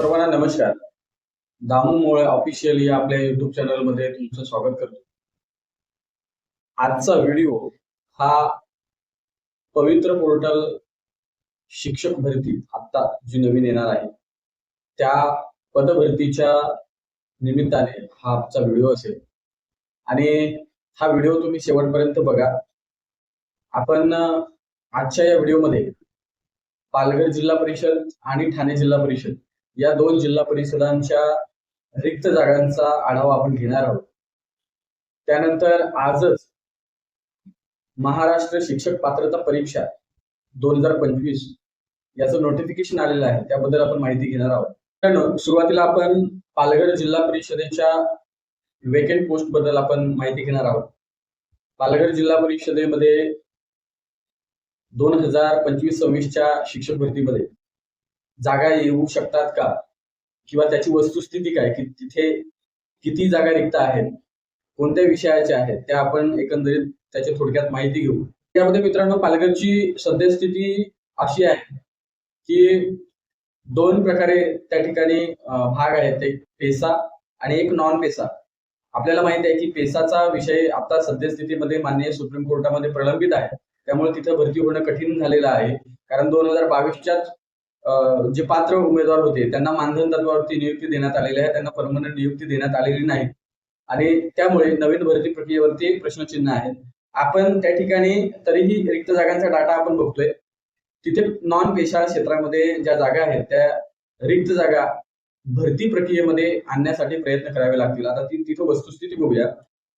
सर्वांना नमस्कार. दामू मोळे ऑफिशियल या आपल्या युट्यूब चॅनलमध्ये तुमचं स्वागत करतो. आजचा व्हिडिओ हा पवित्र पोर्टल शिक्षक भरती आता जी नवीन येणार आहे त्या पदभरतीच्या निमित्ताने हा आजचा व्हिडिओ असेल. आणि हा व्हिडिओ तुम्ही शेवटपर्यंत बघा. आपण आजच्या या व्हिडिओमध्ये पालघर जिल्हा परिषद आणि ठाणे जिल्हा परिषद या दोन जिल्हा परिषदांच्या रिक्त जागांचा आढावा आपण घेणार आहोत. त्यानंतर आजच महाराष्ट्र शिक्षक पात्रता परीक्षा दोन हजार पंचवीस याचं नोटिफिकेशन आलेलं आहे. त्याबद्दल आपण माहिती घेणार आहोत. मित्रांनो, सुरुवातीला आपण पालघर जिल्हा परिषदेच्या वेकेंट पोस्टबद्दल आपण माहिती घेणार आहोत. पालघर जिल्हा परिषदेमध्ये दोन हजार पंचवीस सव्वीसच्या शिक्षक भरतीमध्ये जागा येऊ शकतात का? किंवा त्याची वस्तुस्थिती काय? की तिथे किती जागा रिक्त आहेत? कोणत्या विषयाच्या आहेत? त्या आपण एकंदरीत त्याची थोडक्यात माहिती घेऊ. त्यामध्ये मित्रांनो पालघरची सद्यस्थिती अशी आहे की दोन प्रकारे त्या ठिकाणी भाग आहेत. एक पेसा आणि एक नॉन पेसा आपल्याला माहिती आहे की पेसाचा विषय आता सद्यस्थितीमध्ये माननीय सुप्रीम कोर्टामध्ये प्रलंबित आहे. त्यामुळे तिथं भरती होणं कठीण झालेलं आहे. कारण दोन हजार बावीसच्याच जे पात्र उमेदवार होते त्यांना मानधन तत्वावरती नियुक्ती देण्यात आलेली आहे त्यांना परमनंट नियुक्ती देण्यात आलेली नाही. आणि त्यामुळे नवीन भरती प्रक्रियेवरती प्रश्नचिन्ह आहे आपण त्या ठिकाणी तरीही रिक्त जागांचा डाटा आपण बघतोय. तिथे नॉन पेशा क्षेत्रामध्ये ज्या जागा आहेत त्या रिक्त जागा भरती प्रक्रियेमध्ये आणण्यासाठी प्रयत्न करावे लागतील. आता ती तिथं वस्तुस्थिती बघूया.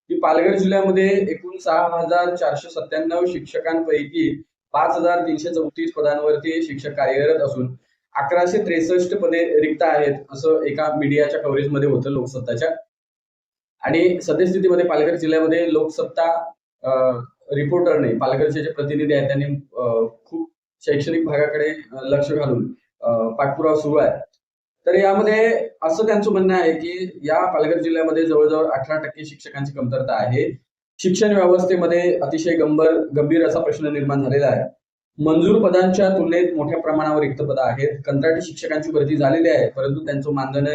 की पालघर जिल्ह्यामध्ये एकूण सहा हजार चारशे सत्त्याण्णव शिक्षकांपैकी पाच हजार तीनशे चौतीस पदांवरती शिक्षक कार्यरत असून अकराशे त्रेसष्ट पदे रिक्त आहेत असं एका मीडियाच्या कव्हरेजमध्ये होतं लोकसत्ताच्या. आणि सद्यस्थितीमध्ये पालघर जिल्ह्यामध्ये लोकसत्ता रिपोर्टरने पालघरचे जे प्रतिनिधी आहेत त्यांनी खूप शैक्षणिक भागाकडे लक्ष घालून पाठपुरावा सुरू आहे. तर यामध्ये असं त्यांचं म्हणणं आहे की या पालघर जिल्ह्यामध्ये जवळजवळ अठरा टक्के शिक्षकांची कमतरता आहे. शिक्षण व्यवस्थेमध्ये अतिशय गंभीर गंभीर असा प्रश्न निर्माण झालेला आहे. मंजूर पदांच्या तुलनेत मोठ्या प्रमाणावर रिक्त पदं आहेत. कंत्राटी शिक्षकांची भरती झालेली आहे परंतु त्यांचं मानधन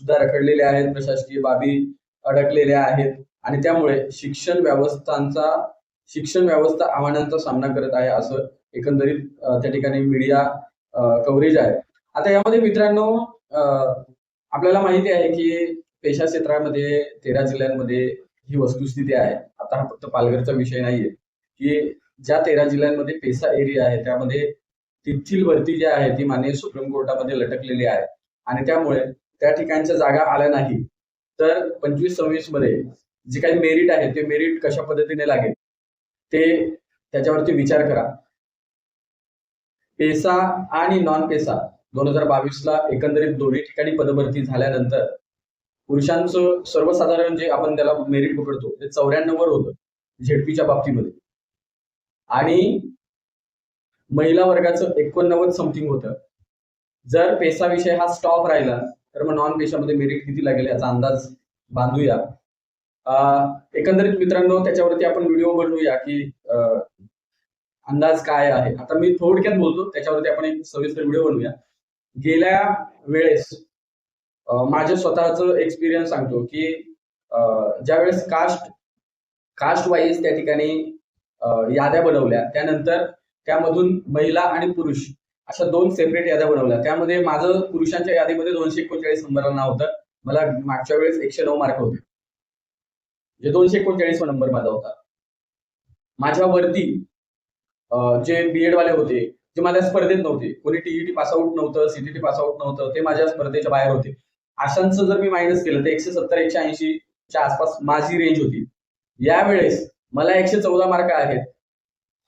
सुद्धा रखडलेले आहेत. प्रशासकीय बाबी अडकलेल्या आहेत. आणि त्यामुळे शिक्षण व्यवस्थांचा शिक्षण व्यवस्था आव्हानांचा सामना करत आहे असं एकंदरीत त्या ठिकाणी मीडिया कव्हरेज आहे. आता यामध्ये मित्रांनो आपल्याला माहिती आहे की पेशा क्षेत्रामध्ये तेरा जिल्ह्यांमध्ये ही वस्तुस्थिती आहे. आता हा फक्त पालघरचा विषय नाहीये. की ज्या तेरा जिल्ह्यांमध्ये पेसा एरिया आहे त्यामध्ये तिथील भरती जी आहे ती माननीय सुप्रीम कोर्टामध्ये लटकलेली आहे. आणि त्यामुळे त्या ठिकाणच्या जागा आल्या नाही. तर पंचवीस सव्वीसमध्ये जे काही मेरिट आहे ते मेरिट कशा पद्धतीने लागेल? ते त्याच्यावरती विचार करा. पेसा आणि नॉन पेसा दोन हजार बावीसला एकंदरीत दोन्ही ठिकाणी पदभरती झाल्यानंतर पुरुषांचं सर्वसाधारण जे आपण त्याला मेरिट पकडतो ते चौऱ्याण्णववर होतं झेडपीच्या बाबतीमध्ये. आणि महिला वर्गाचं एकोणनव्वद समथिंग होतं. जर पेसा विषय हा स्टॉप राहिला तर मग नॉन पेशामध्ये मेरिट किती लागेल याचा अंदाज बांधूया. एकंदरीत मित्रांनो त्याच्यावरती आपण व्हिडिओ बनवूया की अंदाज काय आहे. आता मी थोडक्यात बोलतो त्याच्यावरती आपण एक सविस्तर व्हिडिओ बनवूया. गेल्या वेळेस माझं स्वतःचं एक्सपिरियन्स सांगतो की ज्यावेळेस कास्ट कास्ट वाईज त्या ठिकाणी याद्या बनवल्या त्यानंतर त्यामधून महिला आणि पुरुष अशा दोन सेपरेट याद्या बनवल्या. त्यामध्ये माझं पुरुषांच्या यादीमध्ये दोनशे एकोणचाळीस नंबरला नाव होतं. मला मागच्या वेळेस एकशे नऊ मार्क होते. जे दोनशे एकोणचाळीस नंबर माझा होता. माझ्या वरती जे बीएड वाले होते जे माझ्या स्पर्धेत नव्हते कोणी टीईटी पासआउट नव्हतं सीटीटी पासआउट नव्हतं ते माझ्या स्पर्धेच्या बाहेर होते. अशांचं जर मी मायनस केलं तर एकशे सत्तर एकशे ऐंशी च्या आसपास माझी रेंज होती. यावेळेस मला एकशे चौदा मार्क आहेत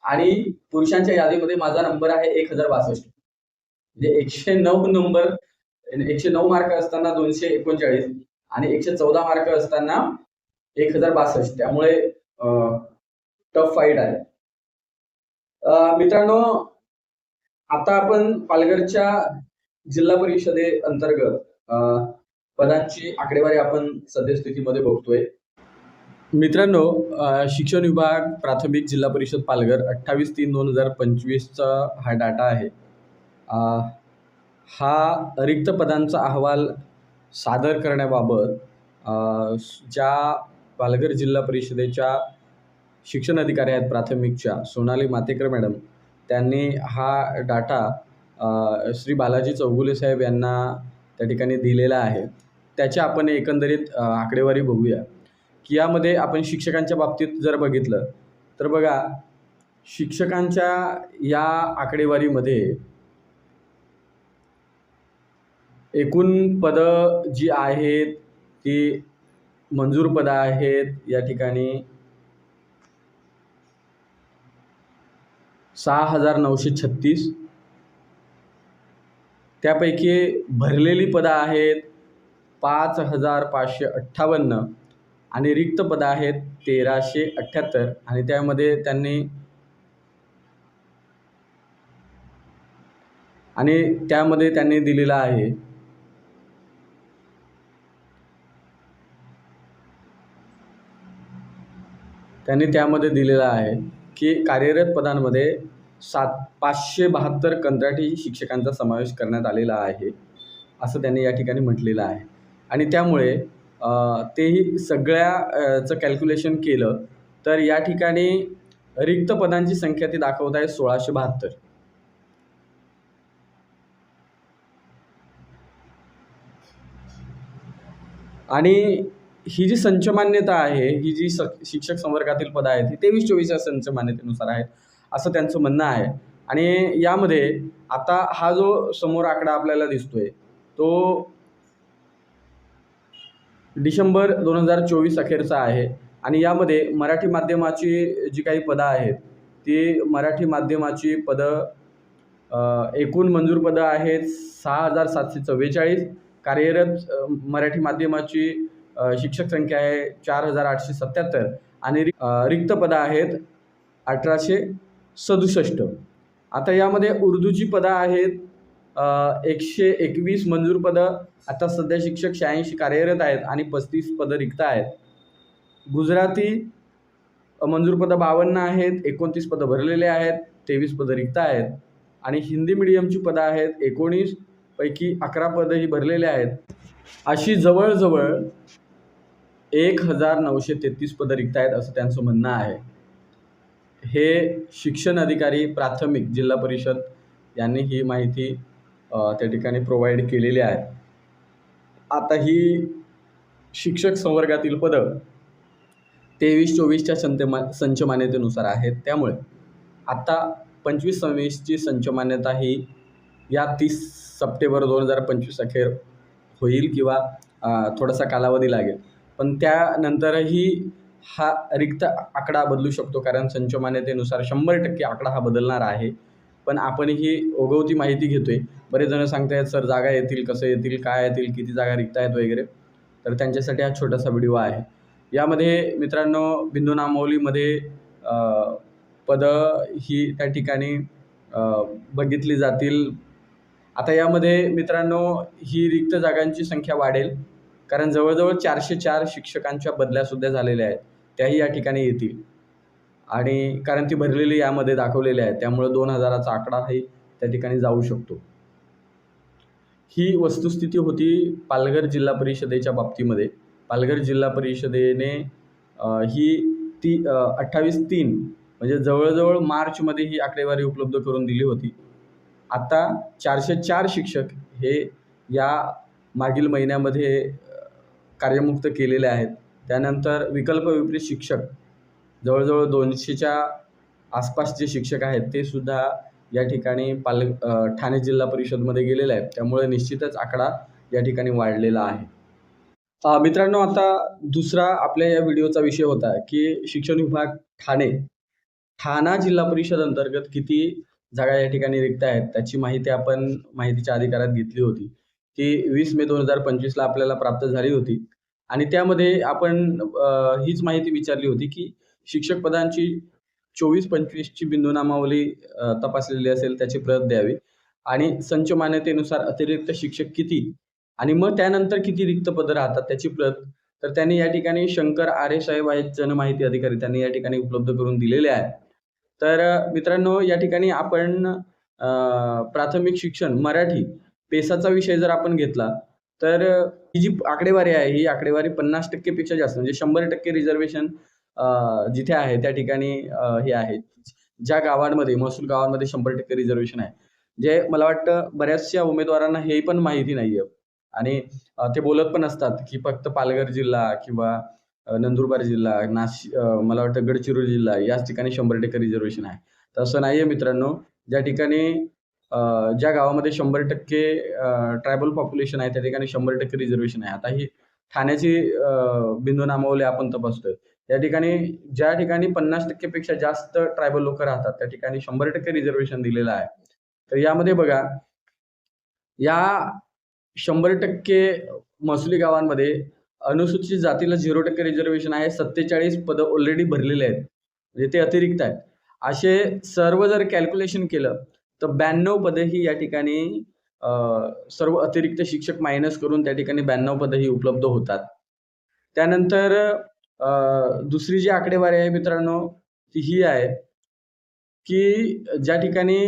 आणि पुरुषांच्या यादीमध्ये माझा नंबर आहे एक हजार बासष्ट म्हणजे एकशे नऊ नंबर एकशे नऊ मार्क असताना दोनशे एकोणचाळीस आणि एकशे चौदा मार्क असताना एक हजार बासष्ट त्यामुळे टफ फाईट आहे मित्रांनो आता आपण पालघरच्या जिल्हा परिषदे अंतर्गत पदांची आकडेवारी आपण सद्यस्थितीमध्ये बघतोय. मित्रांनो शिक्षण विभाग प्राथमिक जिल्हा परिषद पालघर अठ्ठावीस तीन दोन हजार पंचवीसचा हा डाटा आहे. हा रिक्त पदांचा अहवाल सादर करण्याबाबत ज्या पालघर जिल्हा परिषदेच्या शिक्षण अधिकारी आहेत प्राथमिकच्या सोनाली मातेकर मॅडम त्यांनी हा डाटा श्री बालाजी चौगुले साहेब यांना त्या ठिकाणी दिलेला आहे. त्याची आपण एकंदरीत आकडेवारी बघूया. की यामध्ये आपण शिक्षकांच्या बाबतीत जर बघितलं तर बघा शिक्षकांच्या या आकडेवारीमध्ये एकूण पदं जी आहेत ती मंजूर पदं आहेत या ठिकाणी सहा हजार नऊशे छत्तीस. त्यापैकी भरलेली पदं आहेत पाच हजार पाचशे अठ्ठावन्न आणि रिक्त पदं आहेत तेराशे अठ्ठ्याहत्तर आणि त्यामध्ये त्यांनी आणि त्यामध्ये त्यांनी दिलेलं आहे त्यांनी त्यामध्ये दिलेलं आहे की कार्यरत पदांमध्ये सात पाचशे बहात्तर कंत्राटी शिक्षकांचा समावेश करण्यात आलेला आहे असं त्यांनी या ठिकाणी म्हटलेलं आहे. आणि त्यामुळे तेही सगळ्याचं कॅल्क्युलेशन केलं तर या ठिकाणी रिक्त पदांची संख्या ती दाखवत आहे सोळाशे बहात्तर. आणि ही जी संचमान्यता आहे ही जी स शिक्षक संवर्गातील पदं आहेत ही तेवीस चोवीसच्या संच मान्यतेनुसार आहेत. असं त्यांचं म्हणणं आहे. आणि यामध्ये आता हा जो समोर आकडा आपल्याला दिसतोय तो डिसेंबर दोन हजार चोवीस अखेरचा आहे. आणि यामध्ये मराठी माध्यमाची जी काही पदं आहेत ती मराठी माध्यमाची पदं एकूण मंजूर पदं आहेत सहा हजार सातशे चव्वेचाळीस. कार्यरत मराठी माध्यमाची शिक्षक संख्या आहे चार हजार आठशे सत्याहत्तर. आणि रिक्त पदं आहेत अठराशे सदुसष्ट. आता यामध्ये उर्दूची पदं आहेत एकशे एकवीस मंजूर पदं आता सध्या शिक्षक शहाऐंशी कार्यरत आहेत आणि पस्तीस पदं रिक्त आहेत. गुजराती मंजूर पदं बावन्न आहेत एकोणतीस पदं भरलेले आहेत तेवीस पदं रिक्त आहेत. आणि हिंदी मिडियमची पदं आहेत एकोणीस पैकी अकरा पदं ही भरलेले आहेत. अशी जवळजवळ एक हजार नऊशे तेहतीस पदं रिक्त आहेत असं त्यांचं म्हणणं आहे. हे शिक्षण अधिकारी प्राथमिक जिल्हा परिषद यांनी ही माहिती त्या ठिकाणी प्रोव्हाइड केलेली आहे. आता ही शिक्षक संवर्गातील पदं तेवीस चोवीसच्या संतमा संचमान्यतेनुसार संच मान्यतेनुसार आहेत. त्यामुळे आत्ता पंचवीस सव्वीसची संच मान्यता ही या तीस सप्टेंबर दोन हजार पंचवीस अखेर होईल किंवा थोडासा कालावधी लागेल. पण त्यानंतरही हा रिक्त आकडा बदलू शकतो कारण संच मान्यतेनुसार शंभर टक्के आकडा हा बदलणार आहे. पण आपण ही ओघवती माहिती घेतो आहे बरेच जण सांगतायत सर जागा येतील कसं येतील काय येतील किती जागा रिक्त आहेत वगैरे. तर त्यांच्यासाठी हा छोटासा व्हिडिओ आहे. यामध्ये मित्रांनो बिंदू नामावलीमध्ये पदं ही त्या ठिकाणी बघितली जातील. आता यामध्ये मित्रांनो ही रिक्त जागांची संख्या वाढेल कारण जवळजवळ चारशे चार शिक्षकांच्या बदल्यासुद्धा झालेल्या आहेत. त्याही या ठिकाणी येतील. आणि कारण ती भरलेली यामध्ये दाखवलेली आहे त्यामुळं दोन हजाराचा आकडाही त्या ठिकाणी जाऊ शकतो. ही वस्तुस्थिती होती पालघर जिल्हा परिषदेच्या बाबतीमध्ये. पालघर जिल्हा परिषदेने ही ती अठ्ठावीस तीन म्हणजे जवळजवळ मार्चमध्ये ही आकडेवारी उपलब्ध करून दिली होती. आत्ता चारशे चार शिक्षक हे या मागील महिन्यामध्ये कार्यमुक्त केलेले आहेत. त्यानंतर विकल्प विपरीत शिक्षक. जवळजवळ दोनशेच्या आसपास जे शिक्षक आहेत ते सुद्धा या ठिकाणी पाल ठाणे जिल्हा परिषदमध्ये गेलेले आहेत. त्यामुळे निश्चितच आकडा या ठिकाणी वाढलेला आहे. मित्रांनो आता दुसरा आपल्या या व्हिडिओचा विषय होता की शिक्षण विभाग ठाणे ठाणा जिल्हा परिषद अंतर्गत किती जागा या ठिकाणी रिक्त आहेत त्याची माहिती आपण माहितीच्या अधिकारात घेतली होती. ती वीस मे दोन हजार पंचवीसला आपल्याला प्राप्त झाली होती. आणि त्यामध्ये आपण हीच माहिती विचारली होती की शिक्षक पदांची चोवीस पंचवीसची बिंदूनामावली तपासलेली असेल त्याची प्रत द्यावी. आणि संच मान्यतेनुसार अतिरिक्त शिक्षक किती? आणि मग त्यानंतर किती रिक्त पदं राहतात त्याची प्रत? तर त्यांनी या ठिकाणी शंकर आरे साहेब आहेत जनमाहिती अधिकारी त्यांनी या ठिकाणी उपलब्ध करून दिलेले आहे तर मित्रांनो या ठिकाणी आपण प्राथमिक शिक्षण मराठी पेसाचा विषय जर आपण घेतला तर ही जी आकडेवारी आहे ही आकडेवारी पन्नास टक्केपेक्षा जास्त म्हणजे शंभर टक्के रिझर्वेशन जिथे आहे त्या ठिकाणी हे आहे. ज्या गावांमध्ये महसूल गावांमध्ये शंभर टक्के रिझर्वेशन आहे. जे मला वाटतं बऱ्याचशा उमेदवारांना हे पण माहिती नाही आहे आणि ते बोलत पण असतात की फक्त पालघर जिल्हा किंवा नंदुरबार जिल्हा नाशिक मला वाटतं गडचिरोली जिल्हा याच ठिकाणी शंभर टक्के रिझर्वेशन आहे. तसं नाही आहे मित्रांनो. ज्या ठिकाणी ज्या गावामध्ये शंभर टक्के ट्रायबल पॉप्युलेशन आहे त्या ठिकाणी शंभर टक्के रिझर्वेशन आहे. आता ही ठाण्याची बिंदू नामावली आपण तपासतोय. त्या ठिकाणी ज्या ठिकाणी पन्नास टक्केपेक्षा जास्त ट्रायबल लोक राहतात त्या ठिकाणी शंभर टक्के रिझर्वेशन दिलेलं आहे. तर यामध्ये बघा या शंभर टक्के महसुली गावांमध्ये अनुसूचित जातीला झिरो टक्के रिझर्वेशन आहे सत्तेचाळीस पदं ऑलरेडी भरलेले आहेत. म्हणजे ते अतिरिक्त आहेत. असे सर्व जर कॅल्क्युलेशन केलं तर ब्याण्णव पदे ही या ठिकाणी सर्व अतिरिक्त शिक्षक मायनस करून त्या ठिकाणी ब्याण्णव पदं ही उपलब्ध होतात. त्यानंतर दुसरी जी आकडेवारी आहे मित्रांनो ती ही आहे की ज्या ठिकाणी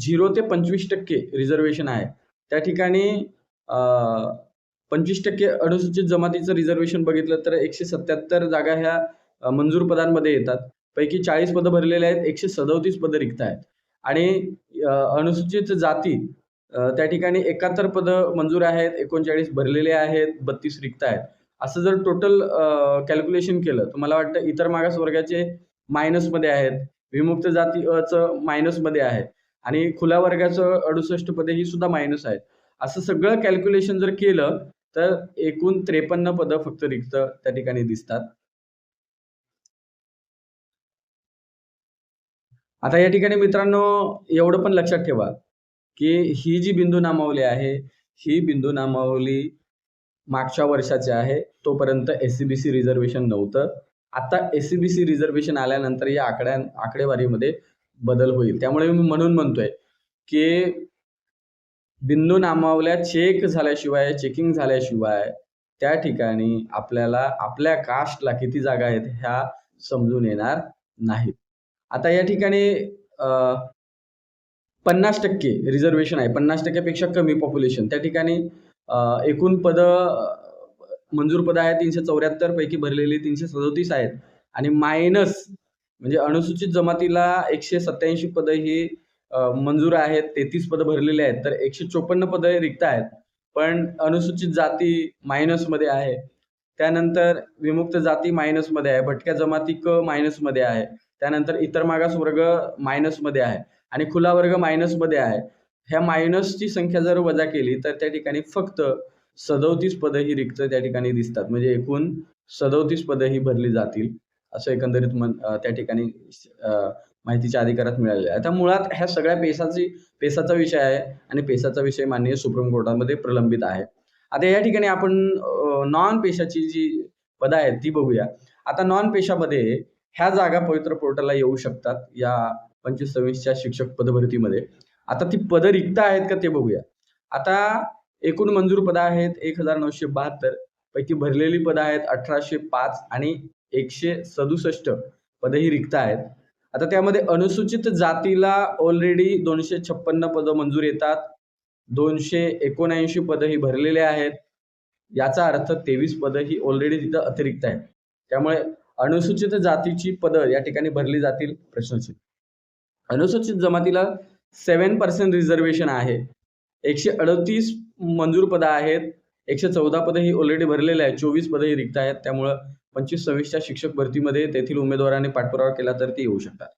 झिरो ते पंचवीस टक्के रिझर्वेशन आहे त्या ठिकाणी पंचवीस टक्के अनुसूचित जमातीचं रिझर्वेशन बघितलं तर एकशे सत्याहत्तर जागा ह्या मंजूर पदांमध्ये येतात. पैकी चाळीस पदं भरलेले आहेत एकशे सदोतीस पदं रिक्त आहेत. आणि अनुसूचित जाती त्या ठिकाणी एकाहत्तर पदं मंजूर आहेत एकोणचाळीस भरलेले आहेत बत्तीस रिक्त आहेत. असं जर टोटल कॅल्क्युलेशन केलं तर मला वाटतं इतर मागास वर्गाचे मायनसमध्ये आहेत विमुक्त जाती अचं मायनसमध्ये आहे आणि खुल्या वर्गाचं अडुसष्ट पदे ही सुद्धा मायनस आहेत. असं सगळं कॅल्क्युलेशन जर केलं तर एकूण त्रेपन्न पदं फक्त रिक्त त्या ठिकाणी दिसतात. आता या ठिकाणी मित्रांनो एवढं पण लक्षात ठेवा की ही जी बिंदू नामावली आहे ही बिंदू नामावली मागच्या वर्षाची आहे तोपर्यंत S C B C reservation नव्हतं. आता S C B C reservation आल्यानंतर या आकड्या आकडेवारीमध्ये बदल होईल. त्यामुळे मी म्हणून म्हणतोय की बिंदू नामावल्या चेक झाल्याशिवाय चेकिंग झाल्याशिवाय त्या ठिकाणी आपल्याला आपल्या कास्टला किती जागा आहेत ह्या समजून येणार नाहीत. आता या ठिकाणी पन्नास टक्के रिझर्वेशन आहे. पन्नास टक्क्यापेक्षा कमी पॉप्युलेशन त्या ठिकाणी एकूण पदं मंजूर पदं आहेत तीनशे चौऱ्याहत्तर पैकी भरलेली तीनशे सदोतीस आहेत. आणि मायनस म्हणजे अनुसूचित जमातीला एकशे सत्याऐंशी पदं ही मंजूर आहेत. तेहतीस पदं भरलेली आहेत. तर एकशे चोपन्न पदं रिक्त आहेत. पण अनुसूचित जाती मायनसमध्ये आहे. त्यानंतर विमुक्त जाती मायनसमध्ये आहे. भटक्या जमाती क मायनसमध्ये आहे. त्यानंतर इतर मागास वर्ग मायनसमध्ये आहे आणि खुला वर्ग मायनसमध्ये आहे. ह्या मायनसची संख्या जर वजा केली तर त्या ठिकाणी फक्त सदोतीस पदं ही रिक्त त्या ठिकाणी दिसतात. म्हणजे एकूण सदोतीस पदं ही भरली जातील असं एकंदरीत मन त्या ठिकाणी माहितीच्या अधिकारात मिळालेलं आहे. आता मुळात ह्या सगळ्या पेसाची पेसाचा विषय आहे आणि पेसाचा विषय माननीय सुप्रीम कोर्टामध्ये प्रलंबित आहे. आता या ठिकाणी आपण नॉन पेशाची जी पदं आहेत ती बघूया. आता नॉन पेशामध्ये ह्या जागा पवित्र पोर्टलला येऊ शकतात या पंचवीस सव्वीसच्या शिक्षक पदभरतीमध्ये. आता ती पदं रिक्त आहेत का ते बघूया. आता एकूण मंजूर पदं आहेत एक हजार नऊशे बहात्तर पैकी भरलेली पदं आहेत अठराशे पाच आणि एकशे सदुसष्ट पदं ही रिक्त आहेत. आता त्यामध्ये अनुसूचित जातीला ऑलरेडी दोनशे छप्पन्न पदं मंजूर येतात. दोनशे एकोणऐंशी पदं ही भरलेले आहेत. याचा अर्थ तेवीस पदं ही ऑलरेडी तिथं अतिरिक्त आहेत. त्यामुळे अनुसूचित जातीची पदं या ठिकाणी भरली जातील प्रश्नचिन्ह. अनुसूचित जमातीला सेवन पर्सेंट रिझर्वेशन आहे. एकशे अडतीस मंजूर पदं आहेत. एकशे चौदा पदं ही ऑलरेडी भरलेली आहेत. चोवीस पदं ही रिक्त आहेत. त्यामुळं पंचवीस सव्वीसच्या शिक्षक भरतीमध्ये तेथील उमेदवारांनी पाठपुरावा केला तर ती येऊ शकतात.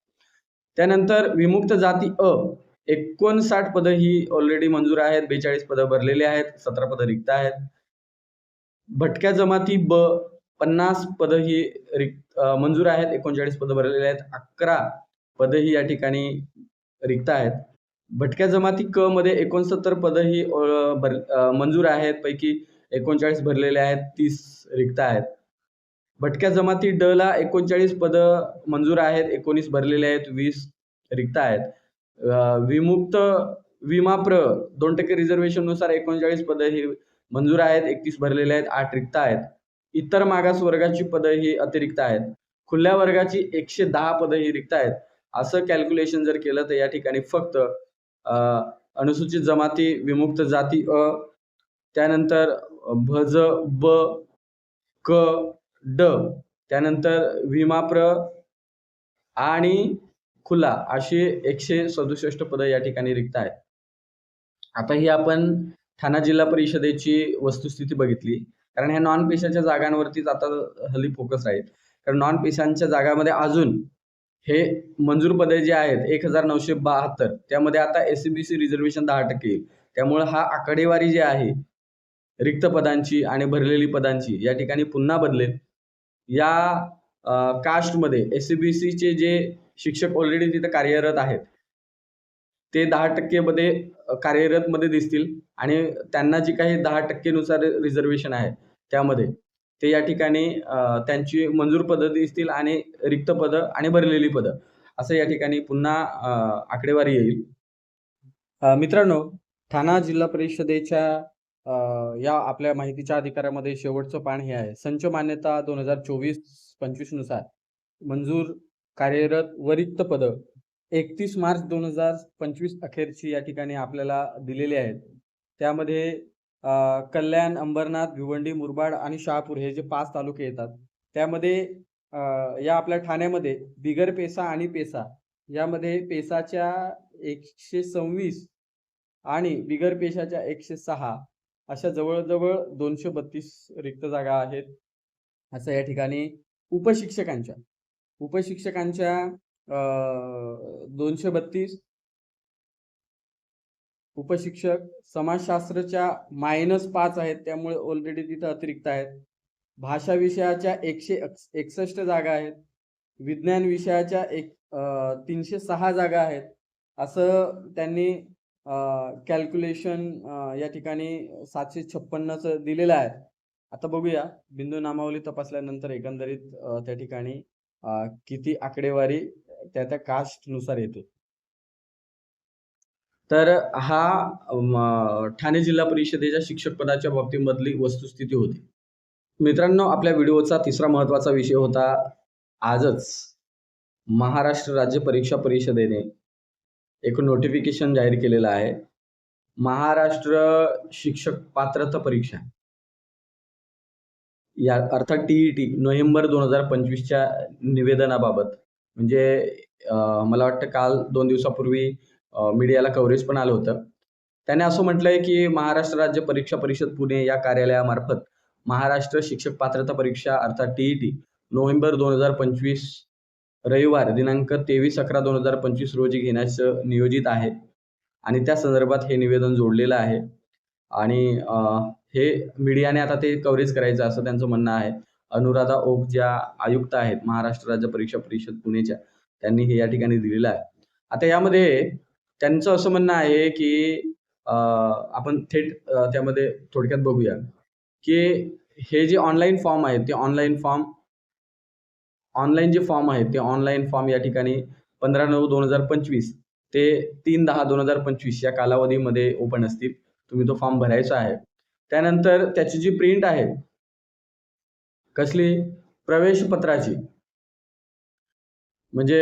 त्यानंतर विमुक्त जाती अ एकोणसाठ पदं ही ऑलरेडी मंजूर आहेत. बेचाळीस पदं भरलेली आहेत. सतरा पदं रिक्त आहेत. भटक्या जमाती ब पन्नास पदं ही रिक्त मंजूर आहेत एकोणचाळीस पदं भरलेली आहेत अकरा पदं ही या ठिकाणी रिक्त आहेत. भटक्या जमाती क मध्ये एकोणसत्तर पदं ही भर मंजूर आहेत पैकी एकोणचाळीस भरलेले आहेत तीस रिक्त आहेत. भटक्या जमाती ड ला एकोणचाळीस पदं मंजूर आहेत एकोणीस भरलेले आहेत वीस रिक्त आहेत. विमुक्त विमा प्र दोन टक्के रिझर्वेशननुसार एकोणचाळीस पदं ही मंजूर आहेत एकतीस भरलेले आहेत आठ रिक्त आहेत. इतर मागास वर्गाची पदं ही अतिरिक्त आहेत. खुल्या वर्गाची एकशे दहा पदं ही रिक्त आहेत. असं कॅल्क्युलेशन जर केलं तर या ठिकाणी फक्त अनुसूचित जमाती विमुक्त जाती अ त्यानंतर भज ब क ड त्यानंतर विमाप्र आणि खुला अशी एकशे सदुसष्ट पदं या ठिकाणी रिक्त आहेत. आता ही आपण ठाणा जिल्हा परिषदेची वस्तुस्थिती बघितली. कारण ह्या नॉन पेशाच्या जागांवरतीच आता हल्ली फोकस आहे कारण नॉन पेशांच्या जागामध्ये अजून हे मंजूर पदे जे आहेत एक हजार नऊशे बहात्तर त्यामध्ये आता S C B C reservation दहा टक्के येईल. त्यामुळे हा आकडेवारी जी आहे रिक्त पदांची आणि भरलेली पदांची या ठिकाणी पुन्हा बदलेल. या कास्टमध्ये एस सी बी सीचे जे शिक्षक ऑलरेडी तिथे कार्यरत आहेत ते दहा टक्केमध्ये कार्यरतमध्ये दिसतील. आणि त्यांना जी काही दहा टक्केनुसार रिझर्वेशन आहे त्यामध्ये ते या ठिकाणी त्यांची मंजूर पदं दिसतील आणि रिक्त पदं आणि भरलेली पदं. असं या ठिकाणी पुन्हा आकडेवारी येईल. मित्रांनो ठाणा जिल्हा परिषदेच्या या आपल्या माहितीच्या अधिकारामध्ये शेवटचं पान हे आहे. संच मान्यता दोन हजार चोवीस पंचवीसनुसार मंजूर कार्यरत व रिक्त पदं एकतीस मार्च दोन हजार पंचवीस अखेरची या ठिकाणी आपल्याला दिलेली आहेत. त्यामध्ये कल्याण अंबरनाथ भिवंडी मुरबाड आणि शहापूर हे जे पाच तालुके येतात. त्यामध्ये या आपल्या ठाण्यामध्ये बिगर पेसा आणि पेसा यामध्ये पेसाच्या एकशे सव्वीस आणि बिगर पेशाच्या एकशे सहा अशा जवळजवळ दोनशे बत्तीस रिक्त जागा आहेत. असं या ठिकाणी उपशिक्षकांच्या उपशिक्षकांच्या दोनशे बत्तीस उपशिक्षक समाजशास्त्रच्या मायनस पाच आहेत त्यामुळे ऑलरेडी तिथं अतिरिक्त आहेत. भाषा विषयाच्या एकशे एकसष्ट जागा आहेत. विज्ञान विषयाच्या एक तीनशे सहा जागा आहेत. असं त्यांनी कॅल्क्युलेशन या ठिकाणी सातशे छप्पन्नचं दिलेलं आहे. आता बघूया. बिंदू नामावली तपासल्यानंतर एकंदरीत त्या ठिकाणी किती आकडेवारी त्या त्या कास्टनुसार येते. तर हा ठाणे जिल्हा परिषदेच्या शिक्षक पदाच्या बाबतीमधली वस्तुस्थिती होती. मित्रांनो आपल्या व्हिडिओचा तिसरा महत्त्वाचा विषय होता आजच महाराष्ट्र राज्य परीक्षा परिषदेने एक नोटिफिकेशन जाहीर केलेलं आहे. महाराष्ट्र शिक्षक पात्रता परीक्षा. या अर्थात टी ई टी नोव्हेंबर दोन हजार पंचवीसच्या निवेदनाबाबत. म्हणजे मला वाटतं काल दोन दिवसापूर्वी मीडियाला कव्हरेज पण आलं होतं. त्याने असं म्हटलंय की महाराष्ट्र राज्य परीक्षा परिषद पुणे या कार्यालयामार्फत महाराष्ट्र शिक्षक पात्रता परीक्षा अर्थात टी ई टी नोव्हेंबर दोन हजार पंचवीस रविवार दिनांक तेवीस अकरा दोन हजार पंचवीस रोजी घेण्याचं नियोजित आहे. आणि त्या संदर्भात हे निवेदन जोडलेलं आहे. आणि हे मीडियाने आता ते कव्हरेज करायचं असं त्यांचं म्हणणं आहे. अनुराधा ओक ज्या आयुक्त आहेत महाराष्ट्र राज्य परीक्षा परिषद पुणेच्या त्यांनी हे या ठिकाणी दिलेलं आहे. आता यामध्ये त्यांचं असं म्हणणं आहे की आपण थेट त्यामध्ये थोडक्यात बघूया की हे जे ऑनलाईन फॉर्म आहेत ते ऑनलाईन फॉर्म ऑनलाईन जे फॉर्म आहेत ते ऑनलाईन फॉर्म या ठिकाणी पंधरा नऊ दोन हजार पंचवीस ते तीन दहा दोन हजार पंचवीस या कालावधीमध्ये ओपन असतील. तुम्ही तो फॉर्म भरायचा आहे. त्यानंतर त्याची जी प्रिंट आहे कसली? प्रवेशपत्राची. म्हणजे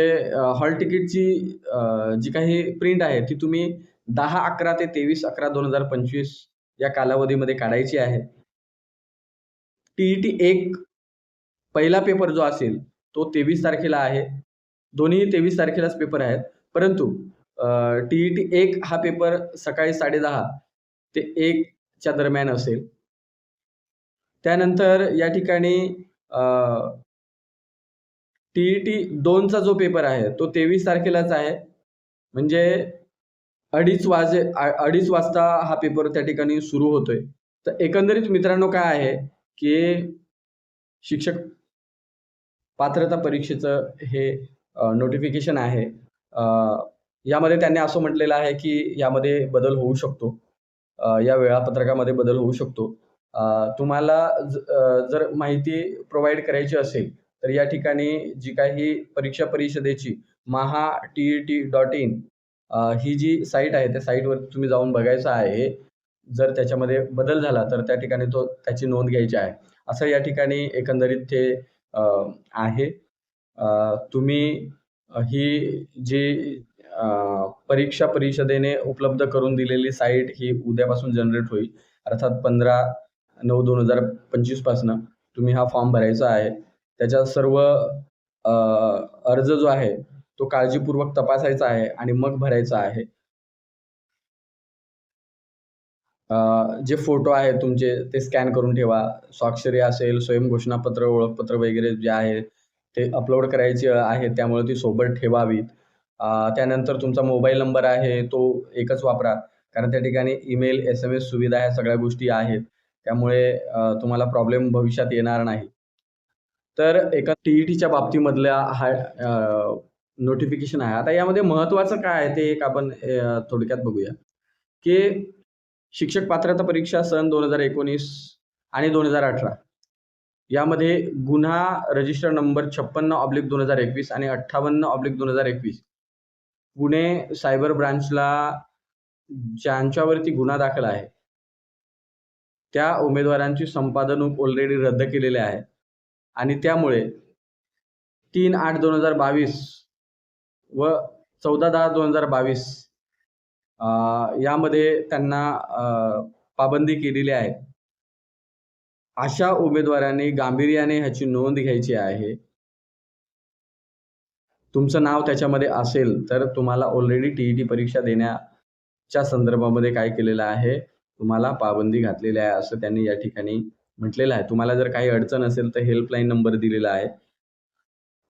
हॉल तिकीटची जी काही प्रिंट आहे ती तुम्ही दहा अकरा ते तेवीस अकरा दोन हजार पंचवीस या कालावधीमध्ये काढायची आहे. टी ई टी एक पहिला पेपर जो असेल तो तेवीस तारखेला आहे. दोन्ही तेवीस तारखेलाच पेपर आहेत. परंतु टी ई टी एक हा पेपर सकाळी साडेदहा ते एकच्या दरम्यान असेल. त्यानंतर या ठिकाणी टी ई टी दोनचा जो पेपर आहे तो तेवीस तारखेलाच आहे. म्हणजे अडीच वाजे अडीच वाजता हा पेपर त्या ठिकाणी सुरू होतोय. तर एकंदरीत मित्रांनो काय आहे की शिक्षक पात्रता परीक्षेचं हे नोटिफिकेशन आहे. यामध्ये त्यांनी असं म्हटलेलं आहे की यामध्ये बदल होऊ शकतो. या वेळापत्रकामध्ये बदल होऊ शकतो. तुम्हाला ज- जर माहिती प्रोव्हाइड करायची असेल तर या ठिकाणी जी काही परीक्षा परिषदेची Maha T E T dot in ही जी साईट आहे त्या साईटवर तुम्ही जाऊन बघायचं आहे. जर त्याच्यामध्ये बदल झाला तर त्या ठिकाणी तो त्याची नोंद घ्यायची आहे. असं या ठिकाणी एकंदरीत ते आहे. तुम्ही ही जी परीक्षा परिषदेने उपलब्ध करून दिलेली साईट ही उद्यापासून जनरेट होईल. अर्थात पंधरा नऊ दोन हजार पंचवीसपासनं तुम्ही हा फॉर्म भरायचा आहे. त्याच्यात सर्व अर्ज जो आहे तो काळजीपूर्वक तपासायचा आहे आणि मग भरायचा आहे. जे फोटो आहेत तुमचे ते स्कॅन करून ठेवा. स्वाक्षरी असेल स्वयंघोषणापत्र ओळखपत्र वगैरे जे आहे ते अपलोड करायचे आहे त्यामुळे ती सोबत ठेवावीत. त्यानंतर तुमचा मोबाईल नंबर आहे तो एकच वापरा. कारण त्या ठिकाणी ईमेल एस एम एस सुविधा ह्या सगळ्या गोष्टी आहेत. त्यामुळे तुम्हाला प्रॉब्लेम भविष्यात येणार नाही. तर एका टी ई टीच्या बाबतीमधल्या हा नोटिफिकेशन आहे. आता यामध्ये महत्त्वाचं काय आहे ते एक आपण थोडक्यात बघूया. की शिक्षक पात्रता परीक्षा सन दोन हजार एकोणीस आणि दोन हजार अठरा. यामध्ये गुन्हा रजिस्टर नंबर छप्पन्न ऑब्लिक दोन हजार एकवीस आणि अठ्ठावन्न ऑब्लिक दोन हजार एकवीस. पुणे सायबर ब्रांचला ज्यांच्यावरती गुन्हा दाखल आहे त्या उमेदवारांची संपादनूक ऑलरेडी रद्द केलेले आहे. आणि त्यामुळे तीन आठ दोन हजार बावीस व चौदा दहा दोन हजार बावीस यामध्ये त्यांना पाबंदी केलेली आहे. अशा उमेदवारांनी गांभीर्याने ह्याची नोंद घ्यायची आहे. तुमचं नाव त्याच्यामध्ये असेल तर तुम्हाला ऑलरेडी टी ई टी परीक्षा देण्याच्या संदर्भामध्ये काय केलेलं आहे तुम्हाला पाबंदी घातलेली आहे असं त्यांनी या ठिकाणी म्हटलेलं आहे तुम्हाला जर काही अडचण असेल तर हेल्पलाईन नंबर दिलेला आहे.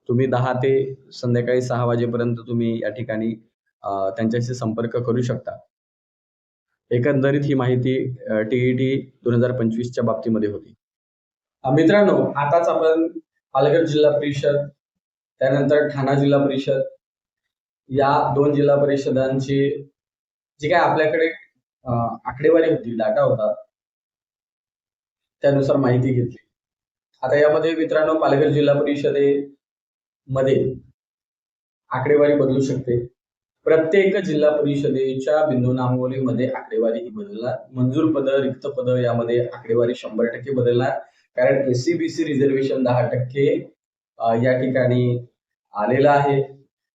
तुम्ही दहा ते संध्याकाळी सहा वाजेपर्यंत तुम्ही या ठिकाणी त्यांच्याशी संपर्क करू शकता. एकंदरीत ही माहिती टी ई टी दोन हजार पंचवीसच्या बाबतीमध्ये होती. मित्रांनो आताच आपण पालघर जिल्हा परिषद त्यानंतर ठाणा जिल्हा परिषद या दोन जिल्हा परिषदांची जी काय आपल्याकडे आकडेवारी होती डाटा होता त्यानुसार माहिती घेतली. आता यामध्ये मित्रांनो पालघर जिल्हा परिषदेमध्ये आकडेवारी बदलू शकते. प्रत्येक जिल्हा परिषदेच्या बिंदू नामवलीमध्ये आकडेवारी ही बदलणार. मंजूर पद रिक्त पद यामध्ये आकडेवारी शंभर टक्के बदलणार. कारण एसीबीसी रिझर्वेशन दहा टक्के या ठिकाणी आलेलं आहे.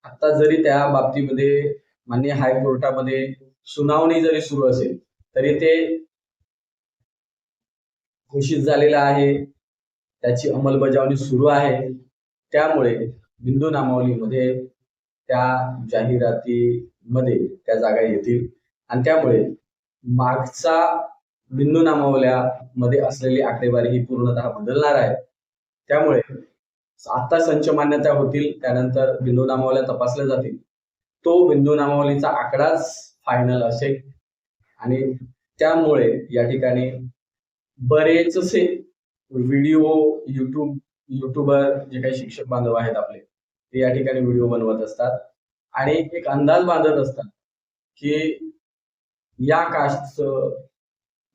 आता जरी त्या बाबतीमध्ये मान्य हायकोर्टामध्ये सुनावणी जरी सुरू असेल तरी ते घोषित झालेला आहे. त्याची अंमलबजावणी सुरू आहे. त्यामुळे बिंदू नामावलीमध्ये त्या जाहिरातीमध्ये त्या जागा येतील. आणि त्यामुळे मागचा बिंदू नामावल्यामध्ये असलेली आकडेवारी ही पूर्णतः बदलणार आहे. त्यामुळे आता संच मान्यता होतील त्यानंतर बिंदू नामावल्या तपासल्या जातील. तो बिंदू नामावलीचा आकडाच फायनल असेल. आणि त्यामुळे या ठिकाणी बरेचसे व्हिडिओ युट्यूब युट्यूबर जे काही शिक्षक बांधव आहेत आपले ते या ठिकाणी व्हिडिओ बनवत असतात. आणि एक अंदाज बांधत असतात की या कास्टचं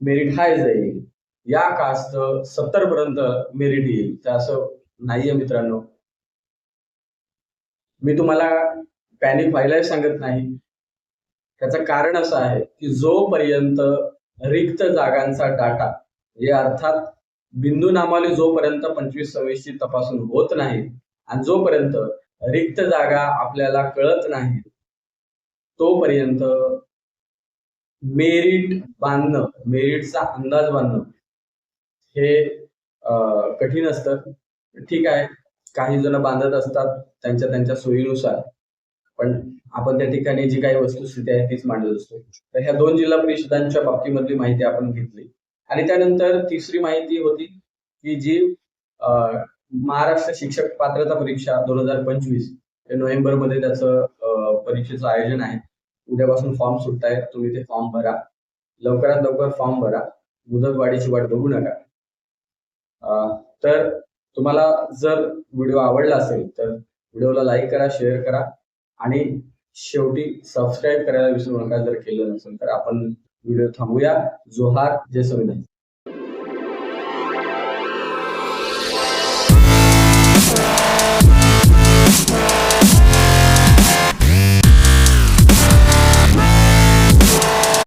मेरिट हाय जाईल या कास्टचं सत्तर पर्यंत मेरिट येईल. तर असं नाहीये मित्रांनो. मी तुम्हाला पॅनिक व्हायलाही सांगत नाही. त्याचं कारण असं आहे की जोपर्यंत रिक्त जागांचा डाटा हे अर्थात बिंदू नामावली जोपर्यंत पंचवीस सव्वीसची तपासून होत नाही आणि जोपर्यंत रिक्त जागा आपल्याला कळत नाही तोपर्यंत मेरिट बांधणं मेरिटचा अंदाज बांधणं हे कठीण असतं. ठीक आहे काही जण बांधत असतात त्यांच्या त्यांच्या सोयीनुसार पण आपण त्या ठिकाणी जी काही वस्तुस्थिती आहे तीच मांडत असतो. तर ह्या दोन जिल्हा परिषदांच्या बाबतीमधली माहिती आपण घेतली. आणि त्यानंतर तिसरी माहिती होती की जी महाराष्ट्र शिक्षक पात्रता परीक्षा दोन हजार पंचवीस नोव्हेंबरमध्ये त्याचं परीक्षेचं आयोजन आहे. उद्यापासून फॉर्म सुटत आहेत. तुम्ही ते फॉर्म भरा. लवकरात लवकर फॉर्म भरा. मुदतवाढीची वाट बघू नका. तर तुम्हाला जर व्हिडिओ आवडला असेल तर व्हिडिओला लाईक करा शेअर करा. आणि शेवटी सबस्क्राईब करायला विसरू नका जर केलं नसेल तर आपण व्हिडिओ थांबूया. जोहार जय संविधान.